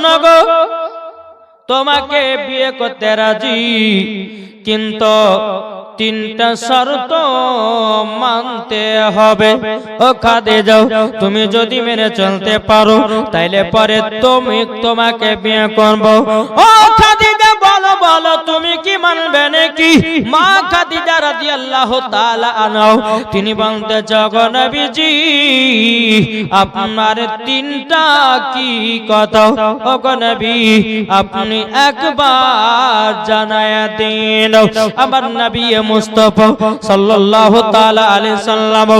শোনো তোমাকে বিয়ে করতে রাজি, কিন্তু তিনটা শর্ত মানতে হবে। ও খাদে যাও তুমি যদি মেনে চলতে পারো, তাইলে পরে তুমি তোমাকে বিয়ে করব। ও খাদিজা বলো, তুমি কি মানবে নাকি? মা খাদিজা রাদিয়াল্লাহু তাআলা আনাও তিনি বলতে জগনবীজি আপনার তিনটা কি কথা ও নবী, আপনি একবার জানায় দিন আমার নবী মুস্তাফা সাল্লাল্লাহু তাআলা আলাইহি সাল্লাম,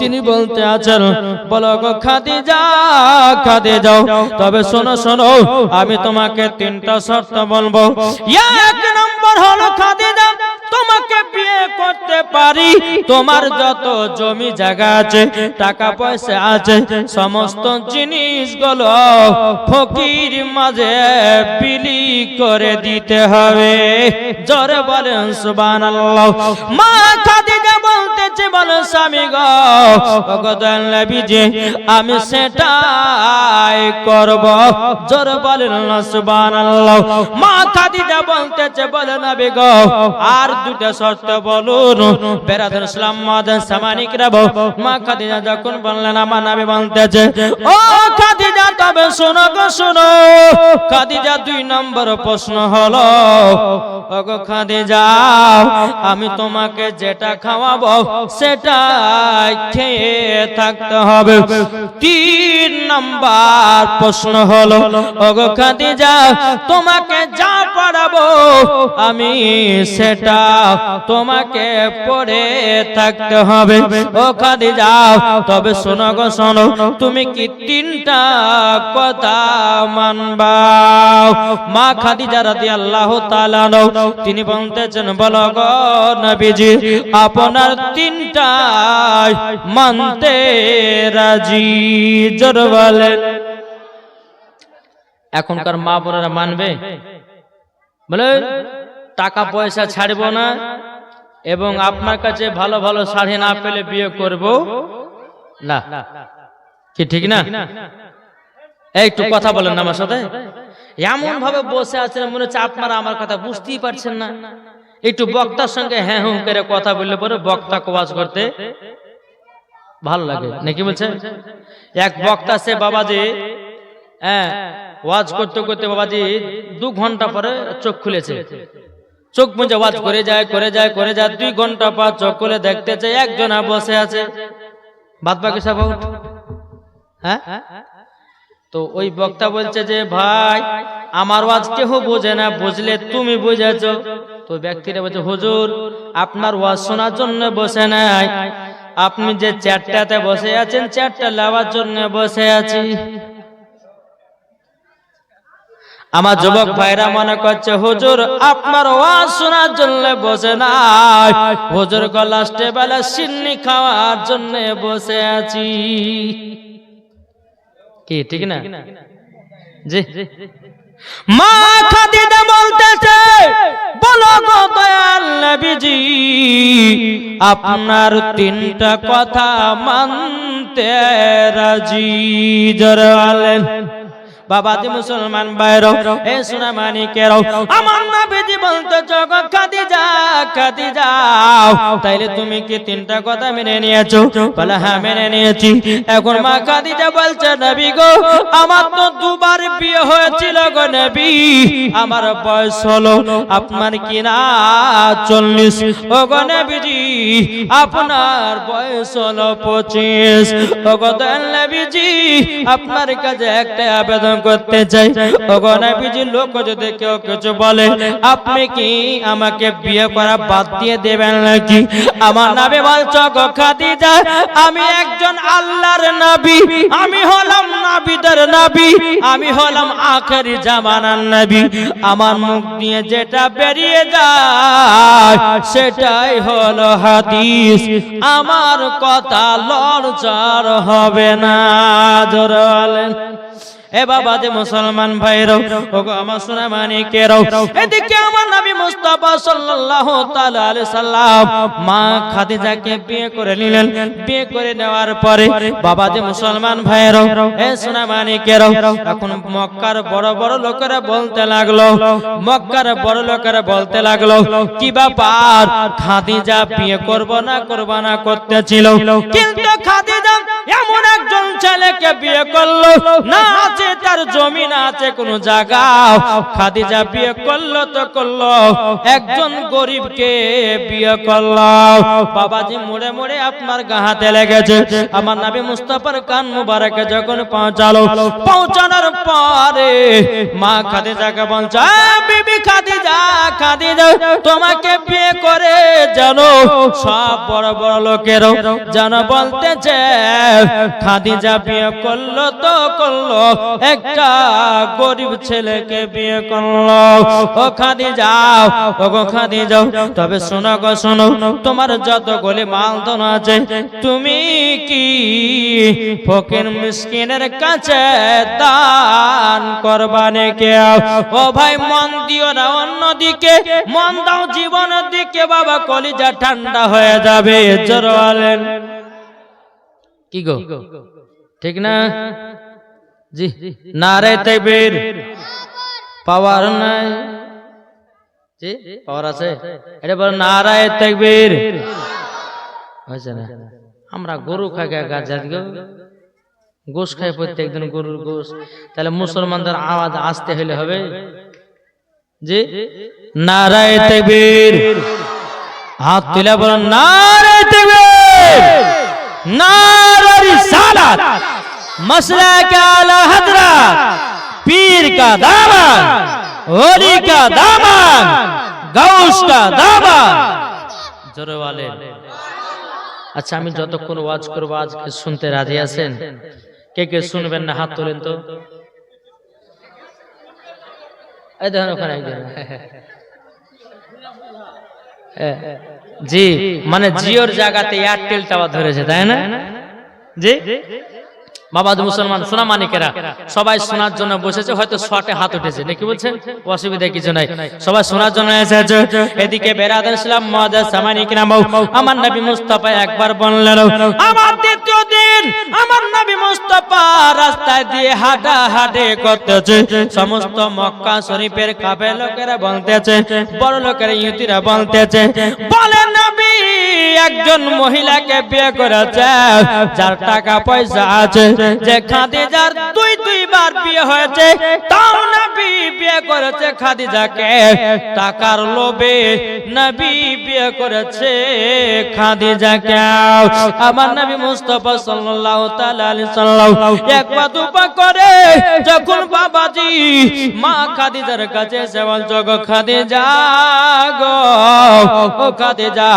তিনি বলতে আছেন, বলো গো খাদিজা খাদিজা, তবে শোনো শোনো, আমি তোমাকে তিনটা শর্ত বলব। এক নম্বর হলো খাদিজা, তোমাকে বিয়ে করতে পারি। তোমার যত জমি জায়গা আছে, টাকা পয়সা আছে, সমস্ত জিনিসগুলো ফকির মাঝে বিলি করে দিতে হবে। জোরে বলেন সুবহানাল্লাহ। মা খাদিজা বলতেছে বলো স্বামী গো, ভগবান নবীজি, আমি সেটাই করব। জোরে বলেন বলতেছে, বলে গো, আর শর্ত বলুন। ইসলাম সামানিক মা খাদিজা যখন বললেন, আমার বলতেছে, ও খাদিজা, তবে শোনো গো, শোনো। খাদিজা, দুই নম্বর প্রশ্ন হলো ও গো খাদিজা, আমি তোমাকে যেটা খাওয়াবো সেটা খেয়ে থাকতে হবে। তিন নম্বর প্রশ্ন হলো ও গো খাদিজা, তোমাকে যা পড়াবো আমি সেটা তোমাকে পড়ে থাকতে হবে। ও খাদিজা, তবে শোনো গো, শোনো, তুমি কি তিনটা কথা মানবা? মা খাদিজা রাদিয়াল্লাহু তাআলা তিনি বলতেছেন, বলো গো নবীজি, আপনার তিনটা মানতে রাজি, জোর বলেন এখনকার মা বোনেরা মানবে? বলে, টাকা পয়সা ছাড়বো না, এবং আপনার কাছে ভালো ভালো শাড়ি না পেলে বিয়ে করব। না। কি ঠিক না? একটু কথা বলেন আমার সাথে। এমন ভাবে বসে আছেন, মনে হচ্ছে আপনারা আমার কথা বুঝতেই পারছেন না। একটু বক্তার সঙ্গে হ্যাঁ হুঁ করে কথা বললে পরে বক্তা কোয়াজ করতে ভালো লাগে। নাকি বলছে? এক বক্তা সে বাবাজি হ্যাঁ ওয়াজ করতে করতে বাবাজি দু ঘণ্টা পরে চোখ খুলেছে। চোখ মুজে ওয়াজ করে যায় করে যায় করে যায়, দুই ঘণ্টা পর চোখ খুলে দেখতে চাই একজনা বসে আছে। বাদ বাকি সব হ্যাঁ? তো ওই বক্তা বলছে যে, ভাই, আমার ওয়াজ কেহ বোঝে না, বুঝলে তুমি বুঝেছ। তো ব্যক্তিরা বলছে, হুজুর, আপনার ওয়াজ শোনার জন্য বসে নাই। আপনি যে চারটাতে বসে আছেন চারটা লাভার জন্য বসে আছি। আমার যুবক ভাইরা মনে করছে, হুজুর, আপনার ওয়াজ শোনার জন্য বসে নাই। হুজুর লাস্টে বেলা সিন্নি খাওয়ার জন্য বসে আছি। কি, ঠিক না? জি। মা খাদিজা বলতেছে বলো গো দয়াল নবীজি আপনার তিনটা কথা মানতে রাজি জরালেন বাবা দি মুসলমান বাইরও এ সোনা মানিকেরও আমার নবীজি বলতে জগৎ খাদিজা খাদিজা তাইলে তুমি কি তিনটা কথা মেনে নিয়েছো? বলে হ্যাঁ মেনে নিয়েছি। এখন মা খাদিজা বলছে নবী গো আমার তো দুবার বিয়ে হয়েছিল গো নবী। আমার বয়স হলো আপনার কি না চল্লিশ। ও গো নবীজি আপনার বয়স হলো পঁচিশ। ও গো নবীজি আপনার কাছে একটা আবেদন করতে চাই। গো লোক যদি কেউ কিছু বলে, আপনি কি আমাকে বিয়ে করা বাদ দিয়ে দেবেন নাকি? আমার নামে আমি একজন আল্লাহর নবী, আমি হলাম নাবিদের নবী, আমি হলাম আখেরি জামানার নবী। আমার মুখ দিয়ে যেটা বেরিয়ে যায়, সেটাই হলো হাদিস। আমার কথা লড়চড় হবে না, জোরে বলেন। এ বাবা যে মুসলমান ভাইরও ওগো আমার সোনা মানিকেরও। এদিকে আমার নবী মুস্তাফা সাল্লাল্লাহু তাআলা আলাইহি সাল্লাম মা খাদিজাকে বিয়ে করে নিলেন। বিয়ে করে নেওয়ার পরে বাবা যে মুসলমান ভাইরও এ সোনা মানিকেরও। এখন মক্কার বড় বড় লোকেরা বলতে লাগল মক্কার বড় লোকেরা বলতে লাগল কি ব্যাপার? খাদিজা বিয়ে করব না করব না করতেছিল কিন্তু খাদিজা এমন একজন ছেলেকে বিয়ে করল। না আছে তার জমি না আছে কোনো জায়গা খাদিজা বিয়ে করল তো করল। একজন গরিবকে বিয়ে করল। বাবাজি মোড়ে মোড়ে আপনার গাহাতে লেগেছে। আমার নাবি মুস্তাফার কান মুবারকে যখন পৌঁছালো পৌঁছানোর পরে মা খাদিজাকে বলছে "আ, বিবি খাদিজা খাদিজা তোমাকে বিয়ে করে জানো সব বড় বড় লোকেরও যেন বলতেছে খাদিজা বিয়ে করল, তো করল, একটা গরিব ছেলেকে বিয়ে করল। ও খাদিজা, ও গো খাদিজা, তবে শোনো গো, শোনো, তোমার যতগুলি মালধন আছে, তুমি কি ফকির মিসকিনের কাছে দান করবানে কে ও ভাই, মন দিও না, অন্যদিকে মন দাও, জীবনের দিকে বাবা, কলিজা ঠান্ডা হয়ে যাবে। জোর কি গো? ঠিক না? জি। নারে তাইবীর পাওয়ার নাই। জি পাওয়ার আছে। এটা বল নারায় তাকবীর হয়েছে না? আমরা গরু খাই গাছ খাই প্রত্যেকদিন গরুর তাহলে মুসলমানদের আওয়াজ আসতে হলে হবে। জি? নারায় তাকবীর হাত তুলে বলেন নারায় তাকবীর নারারি সালাত মসলাক আলা হযরত পীর কা দামান ওলি কা দামান গাউস কা দামান জোরে বলেন আচ্ছা আমি যতক্ষণ ওয়াজ করব আজকে শুনতে রাজি আছেন কে কে শুনবেন না, হাত তোলেন তো। এই দেখেন ওখানে একজন হ্যাঁ হ্যাঁ। জি মানে জিওর জায়গাতে এয়ারটেল টাওয়ার ধরেছে, তাই না? জি? বাবা মুসলমান, সোনা মানিকেরা, সবাই শোনার জন্য বসেছে, হয়তো শটে হাত উঠেছে নাকি বলছেন? অসুবিধা কিছু নাই। সবাই শোনার জন্য এসেছে। এদিকে বেরাদার ইসলাম মহাদাস সামানিক নাম আমার নবী মুস্তাফা একবার বললেন, আমার দ্বিতীয় দিন, আমার নবী মুস্তাফা দিয়ে হাঁটা হাঁটে করতেছে। সমস্ত মক্কা শরীফের লোকেরা বলতেছে, বড় ইহুদিরা বলতেছে, বলে নবী, একজন মহিলাকে বিয়ে করেছে, যার টাকা পয়সা আছে, যে খাদিজার দুই দুইবার বিয়ে হয়েছে, তাও নবী বিয়ে করেছে খাদিজাকে। টাকার লোভে নবী বিয়ে করেছে খাদিজাকে। আমার নবী মুস্তাফা সাল্লাল্লাহু তাআলা আলাইহি সাল্লাম এক পা দুপা করে যখন বাবাজি মা খাদিজার কাছে এসে বলছো গো খাদিজা গো, ও খাদিজা,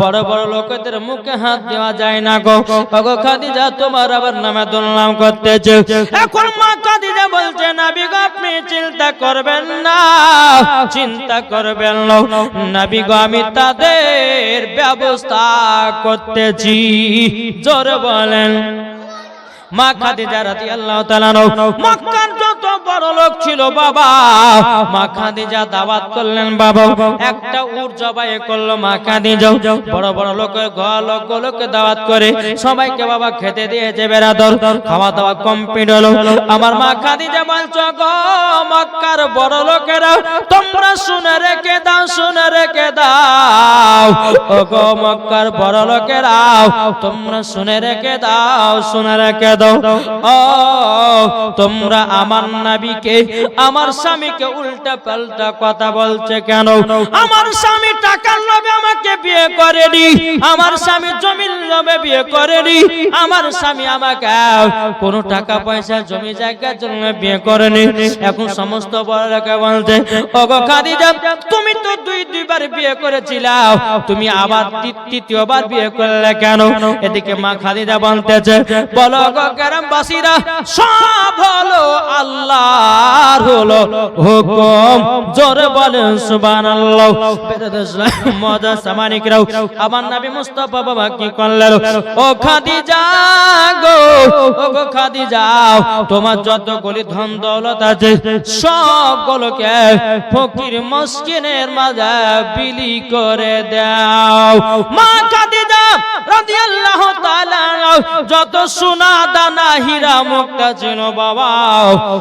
বড় বড় লোকদের মুখে হাত দেওয়া যায় না গো। গো খাদিজা, তোমার আবার নামে দুর্নাম করতেছে। এখন মা খাদিজা বলছে, নবী গো, আপনি চিন্তা করবেন না, চিন্তা করবেন না। নবী আমি তাদের ব্যবস্থা করতেছি। জোর বলেন। মা খাদিজা রাদিয়াল্লাহু তাআলা মক্কার বড় ছিল বাবা। মা খাদিজা দাওয়াত করলেন, বাবা। একটা উট জবাই করল মা খাদিজা। বড় বড় লোকের ঘর লোক দাওয়াত করে সবাইকে বাবা খেতে দিয়েছে বেরাদর খাওয়া দাওয়া কমপ্লিট হলো। আমার মা খাদিজা বলছো, গো মক্কার বড় লোকেরা, তোমরা শুনে রেখে দাও, শুনে রেখে দাও। ও গো মক্কার বড় লোকেরা, তোমরা শুনে রেখে দাও, শুনে রেখে দাও। ও, তোমরা আমার আমার স্বামীকে উল্টা পাল্টা কথা বলছে কেন? আমার স্বামী টাকার লোভে আমাকে বিয়ে করেনি, আমার স্বামী জমির লোভে বিয়ে করেনি, আমার স্বামী আমাকে কোনো টাকা পয়সা, জমি জায়গার জন্য বিয়ে করেনি। এখন সমস্ত তুমি তো দুই, দুইবার বিয়ে করেছিলাম তুমি আবার তৃতীয়বার বিয়ে করলে কেন? এদিকে মা খাদিজা বলতেছে, বলো গো গ্রামবাসীরা সব হলো আল্লাহর তোমার যত ধন দৌলত আছে, সবগুলোকে ফকির মসকিনের মাঝে বিলি করে দাও। মা খাদিজা রাদিয়াল্লাহু তাআলা, যত সোনা দানা হীরা মুক্তা ছিল বাবা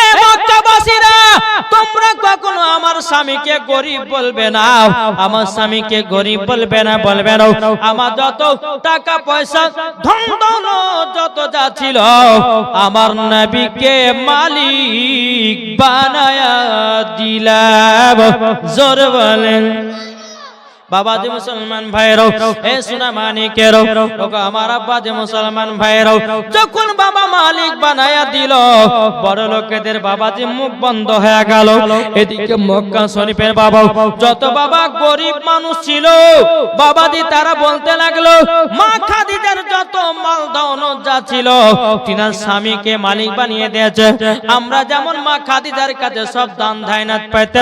এ মক্কাবাসীরা, তোমরা কখনো আমার স্বামীকে গরিব বলবে না। আমার স্বামীকে গরিব বলবে না বলবে না। আমার যত টাকা পয়সা, ধন দৌলত যত ছিল, আমার নবীকে মালিক বানায়া দিলাম। জোর বলেন। বাবা যে মুসলমান ভাইরাও এ সোনা মানিকের ওগো আমার আব্বা যে মুসলমান ভাইরাও যখন বাবা মালিক বানায়া দিল বড় লোকেদের বাবা যে মুখ বন্ধ হয়ে গেল এদিকে মক্কা শরীফের বাবা যত বাবা গরিব মানুষ ছিল বাবাজি তারা বলতে লাগল মা খাদিজার যত মাল দৌলত যা ছিল তিনার স্বামীকে মালিক বানিয়ে দিয়েছে। আমরা যেমন মা খাদিজার কাছে সব দান ধাইনাত পাইতে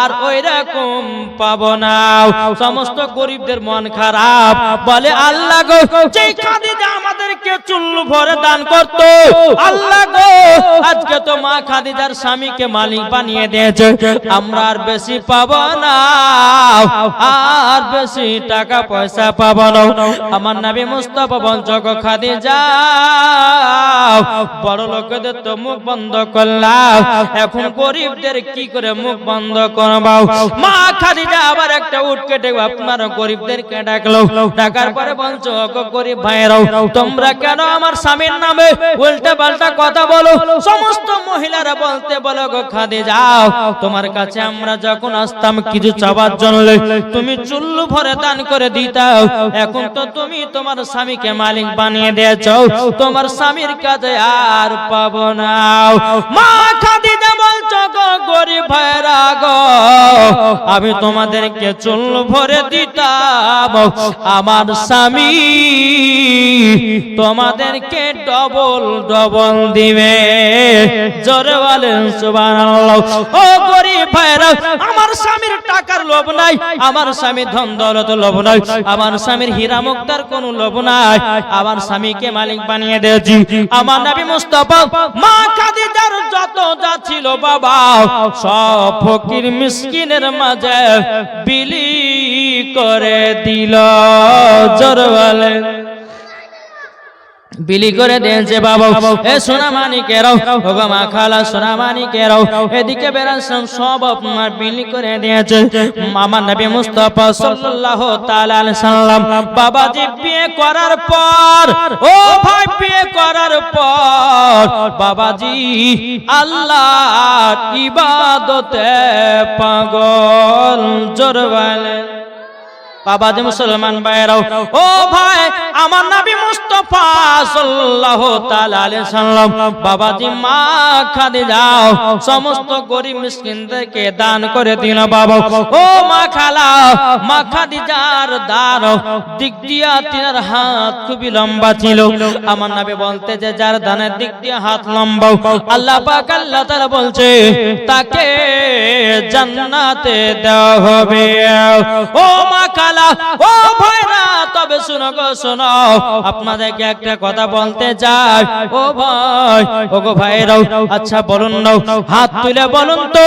আর ওই রকম পাবো না। সমস্ত গরিবদের মন খারাপ। বলে, আল্লাহ গো যেই খাদিজা আমাদেরকে চুল ভরে দান করত, আল্লাহ গো, আজকে তো মা খাদিজার স্বামীকে মালিক বানিয়ে দিয়েছে। আমরা আর বেশি পাবো না, আর বেশি টাকা পয়সা পাব না। আমার নবী মুস্তাফা বঞ্চক খাদিজা, বড় লোকেদের তো মুখ বন্ধ করলাম। এখন গরিবদের কি করে মুখ বন্ধ করবাও মা খাদিজা আবার একটা উঠ কেটে আপনার গরিবদেরকে ডাকলো। ডাকার পরে বলছো গরিব ভাইরাও তোমরা কেন আমার স্বামীর নামে উল্টা পাল্টা কথা বলো? সমস্ত মহিলারা বলতে বলো গো খাদে যাও তোমার কাছে আমরা যখন আসতাম কিছু চাবার জন্য তুমি চুল্লু ভরে দান করে দিতাও। এখন তো তুমি তোমার স্বামীকে মালিক বানিয়ে দিয়েছ। তোমার স্বামীর কাছে আর পাবো না। মা খাদিজা বলছো গরিব ভাইরা আমি তোমাদেরকে চুল ভরে দিতাম। আমার স্বামী তোমাদেরকে ডবল ডবল দিবে। জোরে বলেন সুবহানাল্লাহ। ও গরিব ভাইরা আমার স্বামীর টাকার লোভ নাই, আমার স্বামীর ধন দৌলত লোভ নাই, আমার স্বামীর হীরা মুক্তার কোনো লোভ নাই। আমার স্বামীকে মালিক বানিয়ে দিয়েছি। আমার নবী মুস্তাফা, মা খাদিজার যত যা ছিল বাবা সব ফকির মিসকিনের মাঝে বিলি করে দিল জোর বলেন বিলি করে দিয়েছে বাবা। এ সোনা মানিকেরাও ওগো মা খালা সোনা মানিকেরাও এদিকে বেরাসম সব আপনার বিলি করে দিয়েছে। মামা নবী মুস্তাফা সাল্লাল্লাহু তাআলা আলাইহি সাল্লাম বাবাজি বিয়ে করার পর, ও ভাই বিয়ে করার পর বাবাজি আল্লাহর ইবাদতে পাগল জোর বলেন বাবা যে মুসলমান ভাইরাও ও ভাই, আমার নবী মুস্তাফা সাল্লাল্লাহু তাআলা আলাইহি সাল্লাম, বাবাজি মা খাদিজাও সমস্ত গরিব মিসকিনদেরকে দান করে দিল বাবা। ও মা খালা, মা খাদিজার দান দিক দিয়া তিনার হাত খুবই লম্বা ছিল। আমার নবী বলতে যে যার দানের দিক দিয়ে হাত লম্বা, আল্লাহ পাক আল্লাহ তাআলা বলছে, তাকে জান্নাতে দেওয়া হবে। ও মা খালা ও ভাইরা তবে শুনো গো, শোনো। আপনাদেরকে একটা কথা বলতে চাই। ও ভাই, ও গো ভাইরাও আচ্ছা বলুন না, হাত তুলে বলুন তো,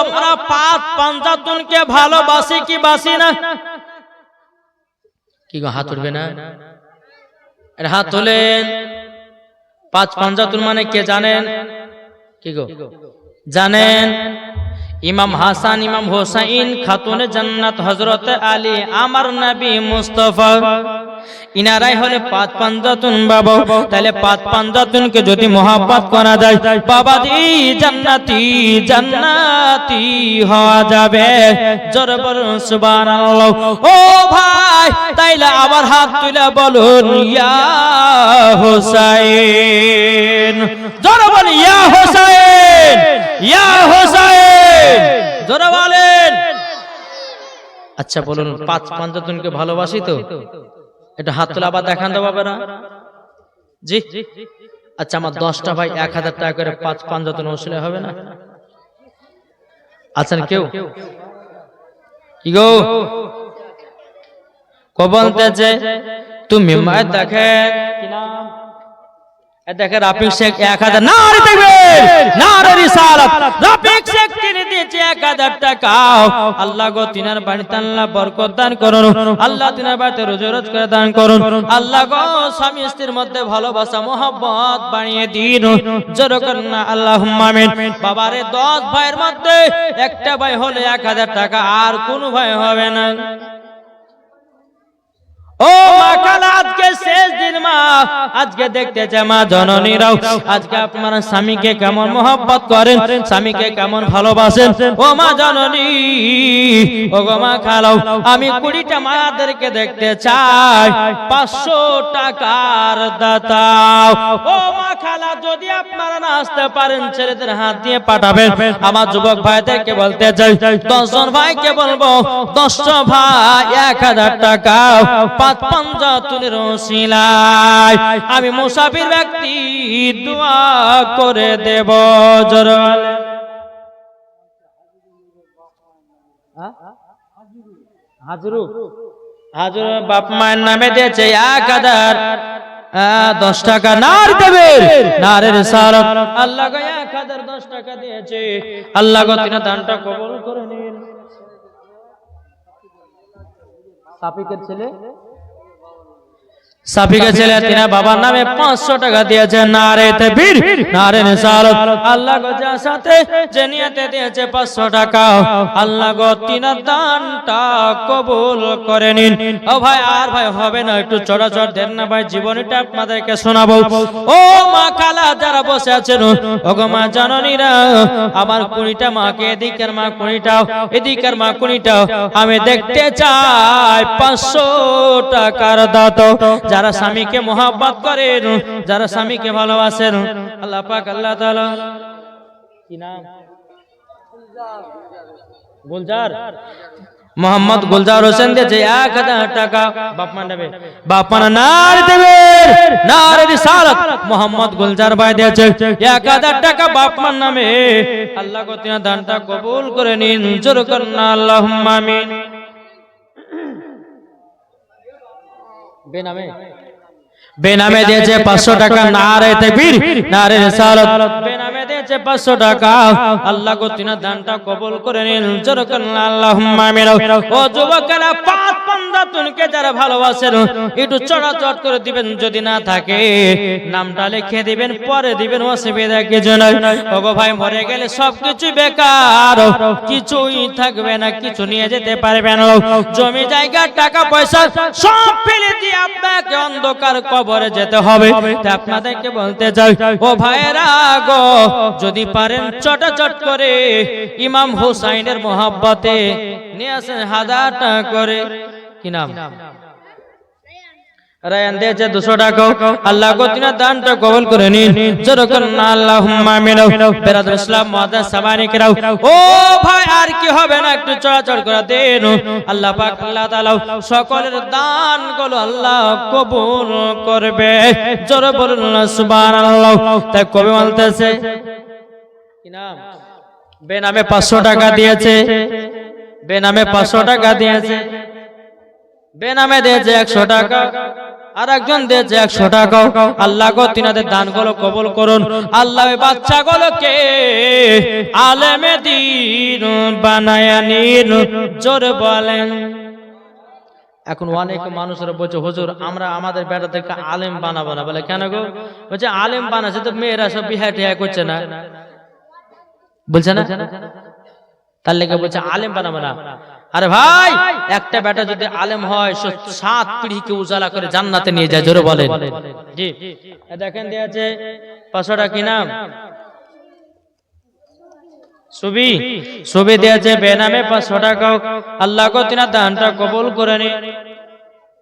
আমরা পাঁচ পাঞ্জাতনকে ভালোবাসি কি বাসি না? কি গো, হাত উঠবে না? হাত তোলেন। পাঁচ পাঞ্জাতুন মানে কে জানেন? কি গো? জানেন? ইমাম হাসান, ইমাম হোসাইন, খাতুন জান্নাত হজরত আলী, আমার নবী মুস্তফা। ইনারাই হলে পাঁচ পাঞ্জাতুন বাবা। তাহলে পাঁচ পাঞ্জাতুনকে যদি মহাব্বত করা যায় বাবা দি জান্নাতি জান্নাতি হওয়া যাবে। জোরে বলুন, সুবহানাল্লাহ। ও ভাই, তাইলে আবার হাত তুলে বলুন, ইয়া হোসাইন। জোরে বলুন, ইয়া হোসাইন ইয়া হোসাইন। জোরে বলেন আচ্ছা বলুন পাঁচ পাঞ্জাতুনকে ভালোবাসি তো? এটা হাত তোলা আবার দেখান তো বাবারা। জি। আচ্ছা আমার দশটা ভাই এক হাজার টাকা করে পাঁচ পাঞ্জাতুন ওসলে হবে না? আচ্ছা কেউ? কি গো? কো বলতেছে তুমি মায়ের দেখে কি নাম? এ দেখে রাফিক শেখ এক হাজার। না রে দেখবে না রে রিসালাত! রাফিক শেখ দিয়েছে এক হাজার টাকা আল্লাহ গো, তিনার বাড়িতে আল্লাহ বরকত দান করুন। আল্লাহ তিনার বাড়িতে রোজ রোজ করে দান করুন। আল্লাহ গো, স্বামী স্ত্রীর মধ্যে ভালোবাসা, মোহব্বত বানিয়ে দিন। জোর করুন না আল্লাহ বাবারে, দশ ভাইয়ের মধ্যে একটা ভাই হলে এক হাজার টাকা, আর কোনো ভাই হবে না। ও মা কালা আজকে শেষ দিন মা। আজকে দেখতেছে মা জননীরাও। আজকে আপনারা স্বামীকে কেমন মোহব্বত করেন? স্বামীকে কেমন ভালোবাসেন? ও মা জননী। ও গো মা খালাও আমি কুড়িটা মায়াদেরকে দেখতে চাই। পাঁচশো টাকার দাতাও। ও মা খালা যদি আপনারা না আসতে পারেন ছেলেদের হাত দিয়ে পাঠাবেন। আমার যুবক ভাইদেরকে বলতে চাই দশজন ভাইকে বলব দশটা ভাই এক হাজার টাকা পাঁচ পাঞ্জাতুনের শিলায় আমি মুসাফির ব্যক্তি, দোয়া করে দেব হাজরু বাপ মায়ের নামে দিয়েছে এক হাজার দশ টাকা নার দেবে নারের আল্লাহ এক হাজার দশ টাকা দিয়েছে। আল্লাহ তিনা দানটা কবল করে নিন। সাপিকের ছেলে? সাফিকের ছেলে তিনা বাবার নামে পাঁচশো টাকা দিয়েছে নারে বীর নারে নিসারত। আল্লাহ গো যার সাথে যে নিয়তে দিয়েছে পাঁচশো টাকা আল্লাহ গো তিনার দানটা কবুল করে নিন। ও ভাই আর ভাই হবে না একটু চড়াচড় দেন না ভাই জীবনীটা আপনাদেরকে শোনাবো। ও মা কালা যারা বসে আছেন ও গো মা জননীরা আমার কুড়িটা মাকে এদিকের মা কুড়িটাও এদিকের মা কুড়িটাও আমি দেখতে চাই পাঁচশো টাকার দাত। যারা স্বামীকে মোহাব্বত করেন, যারা স্বামীকে ভালোবাসেন, আল্লাহ পাক, আল্লাহ কি নাম? গুলজার। মোহাম্মদ গুলজার হোসেন দিয়েছে এক হাজার টাকা বাপমা নেবে। বাপমা নার দেবে, নার রিসালাত। মোহাম্মদ গুলজার ভাই দিয়েছে, এক হাজার টাকা বাপমার নামে। আল্লাহ গো দানটা কবুল করে নিন। জোর করুন আল্লাহুম্মা আমিন। বেনামে। বেনামে দিয়েছে পাঁচশো টাকা। না নারে তেবির নারে রেসালত। দিয়েছে পাঁচশো টাকা। আল্লাহ গো তিনা দানটা কবুল করে নিন। যুবকেরা, পাঁচ তুনকে যারা ভালোবাসেন, একটু করে দিবেন যদি না থাকে। নামটা লিখে দিবেন, পরে দিবেন, অসুবিধা কিছু নয় ওগো ভাই, মরে গেলে সবকিছু বেকার। কিছুই থাকবে না, কিছু নিয়ে যেতে পারবে না। জমি জায়গা, টাকা পয়সা, সব ফেলে দিয়ে আপনাকে অন্ধকার কবরে যেতে হবে। আপনাদেরকে বলতে চাই, ও ভাইয়েরা গো যদি পারেন চটাচট করে ইমাম হুসাইনের মোহাব্বতে নিয়ে আসেন হাজার টাকা। করে কি নাম ও ভাই, আর কি হবে না, একটু আল্লাহ আল্লাহ সকলের দান আল্লাহ করবে। তাই কবি বলতেছে বেনামে পাঁচশো টাকা দিয়েছে। বেনামে পাঁচশো টাকা দিয়েছে। বেনামে দিয়েছে একশো টাকা। আর একজন দিয়েছে একশো টাকা। আল্লাহ গো তিনাদের দানগুলো কবল করুন। আল্লাহ বাচ্চা গুলোকে আলেমে দিন বানায় নিন জোর বলেন। এখন অনেক মানুষেরা বলছে হুজুর আমরা আমাদের বেটাদেরকে আলেম বানাবো না। বলে কেন গো? বলছে আলেম বানাচ্ছে তো মেয়েরা সব বিহা টিহা করছে না। বলছে না? তার লেগে বলছে আলেম বানাবো না। আরে ভাই একটা বেটা যদি আলেম হয় সাত পিঢ়িকে উজালা করে জান্নাতে নিয়ে যায় জোরে বলেন। জি। এ দেখেন দিয়েছে পাঁচশোটা কি নাম? ছবি ছবি দিয়েছে বেনামে পাঁচশো টাকা আল্লাহ কো তিনার দানটা কবুল করে নি।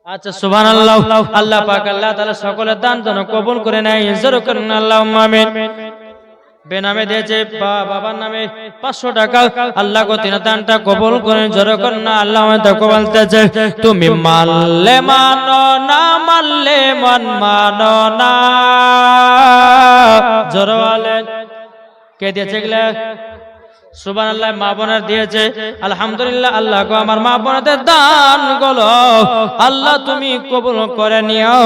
আচ্ছা সুবহান আল্লাহ আল্লাহ পাক আল্লাহ তাআলা সকলের দান যেন কবুল করে নেয়। জোরে করেন আল্লাহ আমিন। বেনামে দিয়েছে বা- বাবার নামে পাঁচশো টাকা। আল্লাহ গো তিন দানটা কবুল করে করেন না আল্লাহ বলতেছে তুমি মানলে মানো না মানলে মন মানো না। জোরে বলেন। কে দিয়েছে এগুলা? সুবান আল্লাহ মা বোনের দিয়েছে। আলহামদুলিল্লাহ আল্লাহ গো আমার মা বোনদের দানগুলো আল্লাহ তুমি কবুল করে নিও।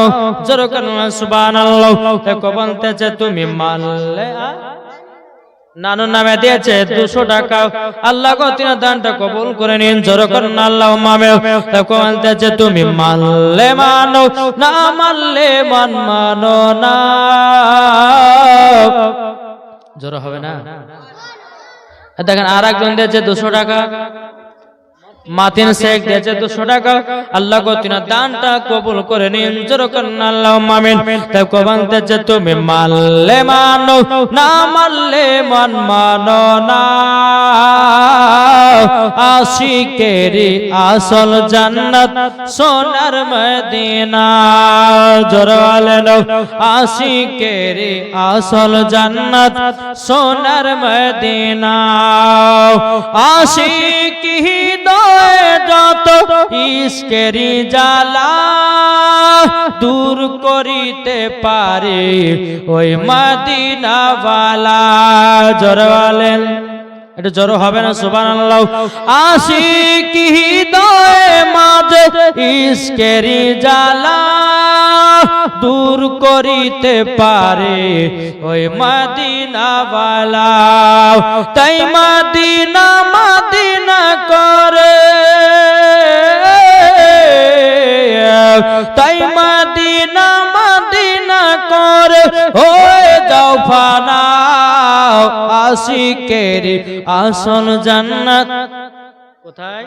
জোরে সুবান আল্লাহ বলতেছে তুমি মানলে? নানুর নামে দিয়েছে দুশো টাকা। আল্লাহ তিন দানটা কবুল করে নিন করুন, আল্লাহ মামে বলতেছে তুমি মানলে মানো, না মানলে মান মানো না। জোর হবে না? দেখেন আর একজন দিয়েছে দুশো টাকা। মাতিন শেখ দিয়েছে দুশো টাকা, আল্লাহ গো দানটা কবুল করে নিন করেন আল্লাহ মামিন তাই কবান্তেছে তুমি মানলে মানো, না মানলে মান মানো না। আশিকেরি আসল জান্নাত সোনার মদিনা। জোরওয়ালে লো আশিকেরি আসল জান্নাত সোনার মদিনা। আশিকি হৃদয় যত ইস্কেরি জ্বালা দূর করিতে পারে ওই মদিনাওয়ালা। জোরওয়ালেন এটা জড়ো হবে না সুবান আশিক হৃদয় মাঝে ইস্কেরি দূর করিতে পারে ওই তাই মদিনা মদিনা করে। তাই মাটি না করে। হয়ে যাও ফানা আশিকের আসন জান্নাত। কোথায়?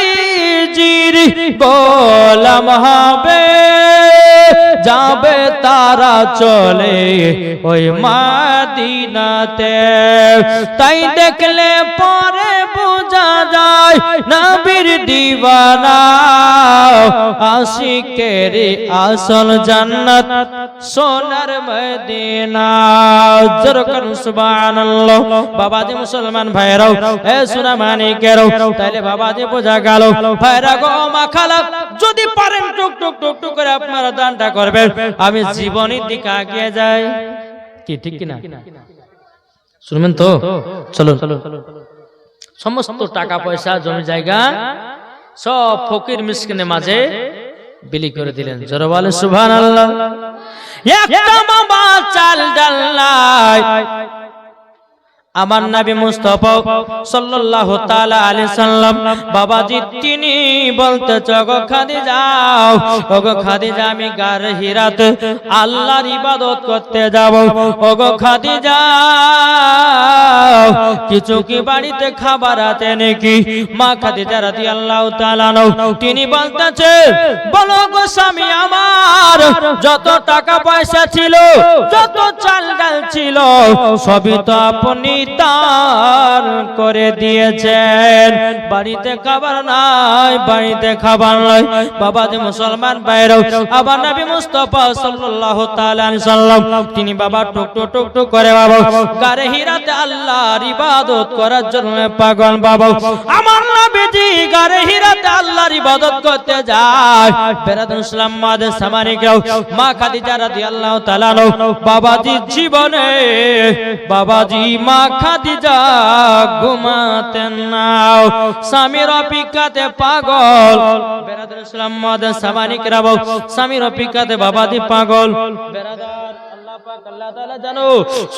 গোলাম হবে যাবে তারা চলে ওই মাদিনাতে। তাই দেখলে পরে বোঝা যায় নবীর দিবানা। আশিকের আসল জান্নাত সোনার মদিনা। জোরকান সুবহানাল্লাহ। বাবাজি মুসলমান ভাইরাও এ সোনা মানিকেরও তাইলে বাবাজি বোঝা গেল ভাইরা গো মা খালা যদি পারেন টুক টুক টুক টুক করে আপনারা দানটা করবেন আমি জীবনের দিকে এগিয়ে যাই। কি ঠিক কিনা? শুনবেন তো? চলুন। সমস্ত টাকা পয়সা জমি জায়গা সব ফকির মিসকিনের মাঝে বিলি করে দিলেন। জোরে বলে সুবহান আল্লাহ একটা মামা চাল ডাল আমার নবী মুস্তফা সাল্লাল্লাহু তাআলা আলাইহি সাল্লাম বাবাজি তিনি বলতে চগো খাদিজা ওগো খাদিজা আমি গার হিরাতে আল্লাহর ইবাদত করতে যাব ওগো খাদিজা। কিছু কি বাড়িতে খাবার আছে নাকি? মা খাদিজা রাদিয়াল্লাহু তাআলা নও তিনি বলতেছে বলো গো স্বামী আমার যত টাকা পয়সা ছিল যত চাল ডাল ছিল সবই তো আপনি দান করে দিয়েছেন। বাড়িতে খাবার নাই, বাড়িতে খাবার নাই। বাবা যে মুসলমান বাইরেও, আবার নবী মুস্তাফা আলাইহি সাল্লাম, তিনি বাবা টুক টুক টুক টুক করে বাবা, গারে হিরাতে আল্লাহর ইবাদত করার জন্য পাগল বাবা। আমার নবীজি গারে হিরাতে আল্লাহর ইবাদত করতে যায়। বেরাদুল ইসলাম মাদে সামানিকরাও মা খাদিজা রাদিয়াল্লাহু তাআলা বাবাজি জীবনে, বাবাজি মা খাদিজা ঘুমাতেন না স্বামীর অপেক্ষাতে পাগল। বেরাদুল ইসলাম স্বামীর অপেক্ষাতে বাবাদি পাগল।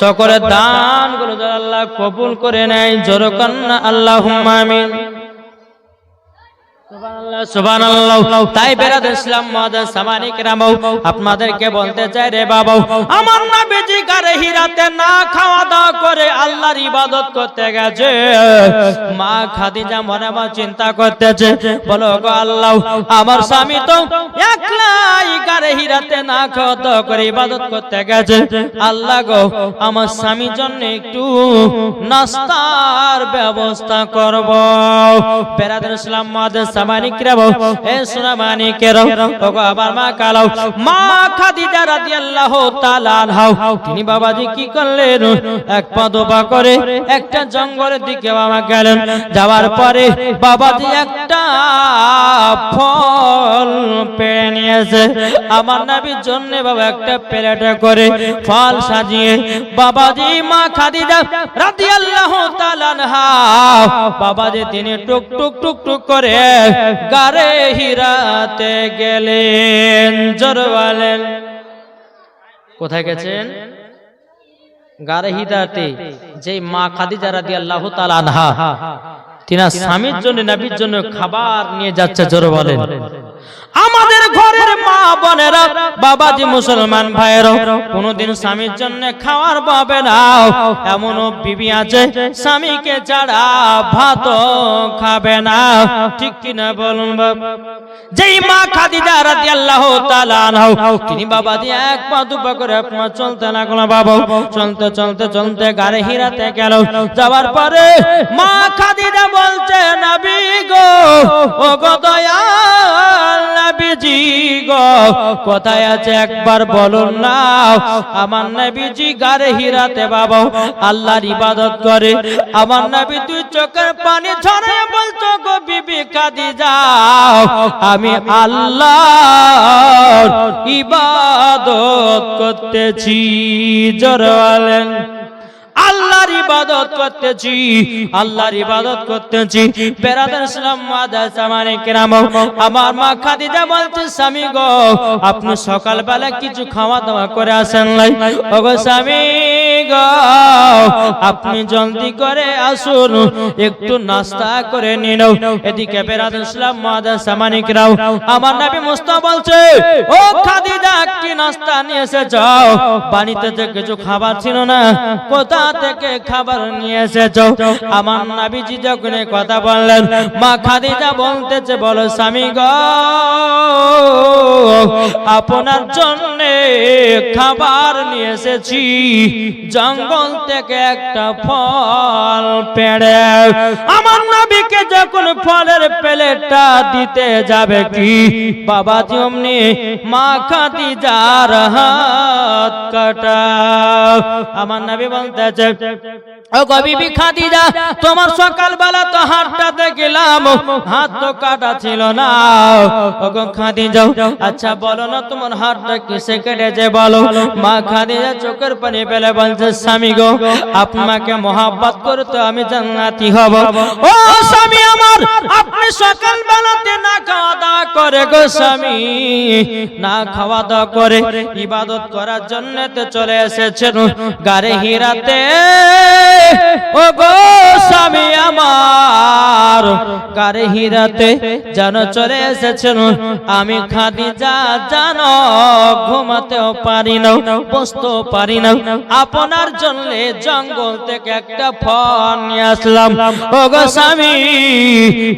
সকলের দানগুলো আল্লাহ কবুল করে নেয় জোর কন্যা আল্লাহ আমিন। সামানিক চিন্তা করতেছে, বলো গো আল্লাহ, আমার স্বামী তো হিরাতে না খাওয়া দাওয়া করে ইবাদত করতে গেছে। আল্লাহ গো, আমার স্বামীর জন্য একটু নাস্তার ব্যবস্থা করব। ইসলাম মাদার সামানিকরা বউ, এ সোনা মানিকের ওগো আবার মা কালাও। মা খাদিজা রাদিয়াল্লাহু তাআলা আনহা। তিনি বাবাজি কি করলেন? এক করে একটা জঙ্গলের দিকে বাবা গেলেন। যাওয়ার পরে বাবাজি একটা ফল পেয়ে নিয়েছে। আমার নবীর জন্য বাবা একটা করে ফল সাজিয়ে বাবাজি মা খাদিজা রাদিয়াল্লাহু তাআলা আনহা। বাবাজি তিনি টুক টুক টুক টুক করে গারে হিরাতে গেলেন জরওয়ালেন। কোথায় গেছেন? গারে হিরাতে যে মা খাদিজা রাদিয়াল্লাহু তাআলা আনহা। তিনা স্বামীর জন্য, নবীর জন্য খাবার নিয়ে যাচ্ছে জোর বলেন আমাদের ঘরের মা বোনেরা, বাবাজি মুসলমান ভাইয়েরা কোনোদিন স্বামীর জন্য খাওয়ার পাবে না এমনও বিবি আছে, স্বামীকে ছাড়া ভাত খাবে না। ঠিক কিনা বলুন যেই মা খাদিজা রাদিয়াল্লাহু তাআলা তিনি বাবা বাবাজি এক পা দুপা করে আপনার চলতে লাগল বাবা, চলতে চলতে চলতে গারে হিরাতে গেল। যাওয়ার পরে মা খাদিজা বলছে, নবী গো ও গো দয়াল নবীজি গো কোথায় আছে, একবার বলুন না আমার নবীজি গারে হিরাতে বাবা, আল্লাহর ইবাদত করে। আমার নবী তুই চোখের পানি ঝরে বলছো গো বিবি খাদিজা আমি আল্লাহর ইবাদত করতেছি। জোরালেন আল্লাহর ইবাদত করতেছি, আল্লাহর ইবাদত করতেছি। বেরাদার ইসলাম মাদার সামানে কেরাম আমার মা খাদিজা বলছে স্বামী গো, আপনি সকালবেলা কিছু খাওয়া দাওয়া করে আসেন নাই? ওগো স্বামী গো আপনি জলদি করে আসুন একটু নাস্তা করে নিন। এদিকে বেরাদার ইসলাম মাদার সামানে কেরাম আমার নবী মুস্তা বলছে ও খাদিজা কি নাস্তা নিয়ে এসেছ? বাড়িতে যে কিছু খাবার ছিল না কোথা থেকে খাবার নিয়ে এসেছ? আমার নাবিজি যখন কথা বললেন মা খাদিজা বলতেছে বলো স্বামী গ আপনার জন্য খাবার নিয়ে এসেছি জঙ্গল থেকে একটা ফল পেড়ে। আমার নাবিকে যখন ফলের প্লেটটা দিতে যাবে কি? বাবা অমনি মা খাদিজার হাত কাটা আমার নবী বলতেছে, ও গবিবি খাদিজা, তোমার সকালবেলা তো হাতটা দেখলাম, হাত তো কাটা ছিল না। ও খাদিজা আচ্ছা বলো না তোমার হাতটা কিসে কেটেছে বলো? মা খাদিজা চোখের পানি পেলে বলছে, স্বামী গো, আপনাকে মহাব্বত করতে আমি জান্নাতি হব। ও স্বামী আমার, আপনি সকালবেলাতে না খাওয়া দাওয়া করে গো স্বামী। না খাওয়া দাওয়া করে ইবাদত করার জন্য চলে এসেছেন গারে হিরাতে। ও গো স্বামী আমার গারে হিরাতে যেন চলে এসেছেন। আমি খাদি যা জানো ঘুমাতেও পারি না, বসতেও পারি না। আপনার জন্য জঙ্গল থেকে একটা ফল নিয়ে আসলাম। ও গো স্বামী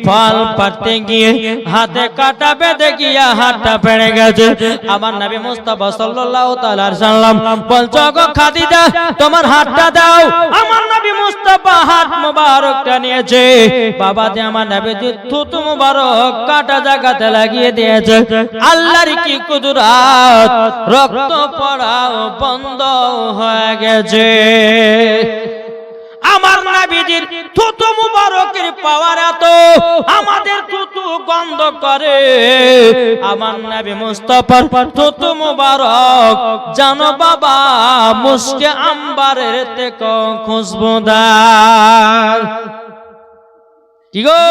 ফল পাড়তে গিয়ে হাতে কাটা বেঁধে গিয়া হাতটা পেড়ে গেছে। আমার নবী মুস্তাফা সাল্লাল্লাহু তাআলা সাল্লাম বলছো গো খাদিজা, তোমার হাতটা দাও। আমার নবী মুস্তাফা হাত মুবারকটা নিয়েছে। বাবা যে আমার নবী যে থুতু মুবারক কাটা জায়গাতে লাগিয়ে দিয়েছে। আল্লাহর কি কুদরাত? রক্ত পড়াও বন্ধ হয়ে গেছে। আমার নাবিজির থুতু মুবারকের পাওয়ার এত, আমাদের থুতু গন্ধ করে। আমার নাবি মুস্তাফার থুতু মুবারক, জানো বাবা, মুস্কে আম্বারের তেক খুশবুদার কি গো?